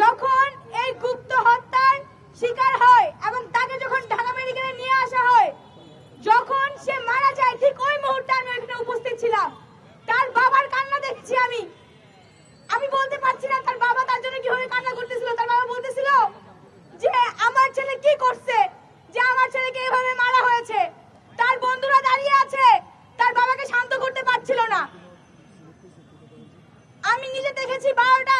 যখন এই গুপ্ত হত্যার শিকার হয় এবং তাকে যখন ঢাকা মেডিকেলে নিয়ে আসা হয়, যখন সে মারা যায়, ঠিক ওই মুহূর্তে আমি এখানে উপস্থিত ছিলাম। তার বাবার কান্না দেখছি আমি। আমি বলতে পারছি না তার বাবা তার জন্য কীভাবে কান্না করতেছিল। তার বাবা বলতেছিল যে, আমার ছেলে কি করছে? যে আমার ছেলেকে এইভাবে মারা হয়েছে। তার বন্ধুরা দাঁড়িয়ে আছে। তার বাবাকে শান্ত করতে পারছিল না। আমি নিজে দেখেছি বারোটা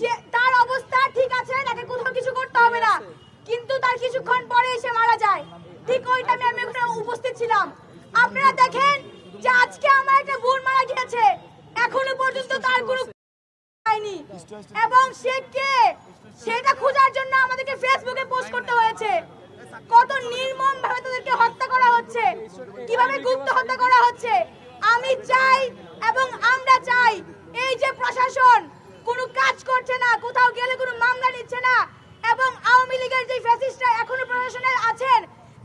যে তার অবস্থা ঠিক আছে, তাকে কোথাও কিছু করতে হবে না। কিন্তু তার কিছুক্ষণ পরে সে মারা যায়। ঠিক ওই আমি ওখানে উপস্থিত ছিলাম। আপনারা দেখেন যে আজকে আমার একটা বোন মারা গিয়েছে। এখনও পর্যন্ত তার কোনো এবং সে কে? সেটা খোঁজার জন্য আমাদেরকে ফেসবুকে পোস্ট করতে হয়েছে। কত নির্মম ভাবে তাদেরকে হত্যা করা হচ্ছে। কীভাবে গুপ্ত হত্যা করা হচ্ছে? আমি চাই এবং আমরা চাই এই যে প্রশাসন কোনো কাজ করছে না কোথাও গেলে কোনো মামলা নিচ্ছে না। এবং আওয়ামী লীগের যে ফ্যাসিস্টরা এখনও প্রশাসনে আছেন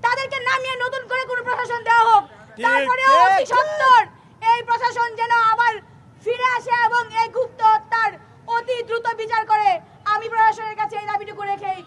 তাদেরকে নামিয়ে নতুন করে কোনো প্রশাসন দেওয়া হোক। তারপরে অতি সত্তর এই প্রশাসন যেন আবার ফিরে আসে এবং এই গুপ্ত হত্যার অতি দ্রুত বিচার করে। আমি প্রশাসনের কাছে এই দাবিটুকু রেখেই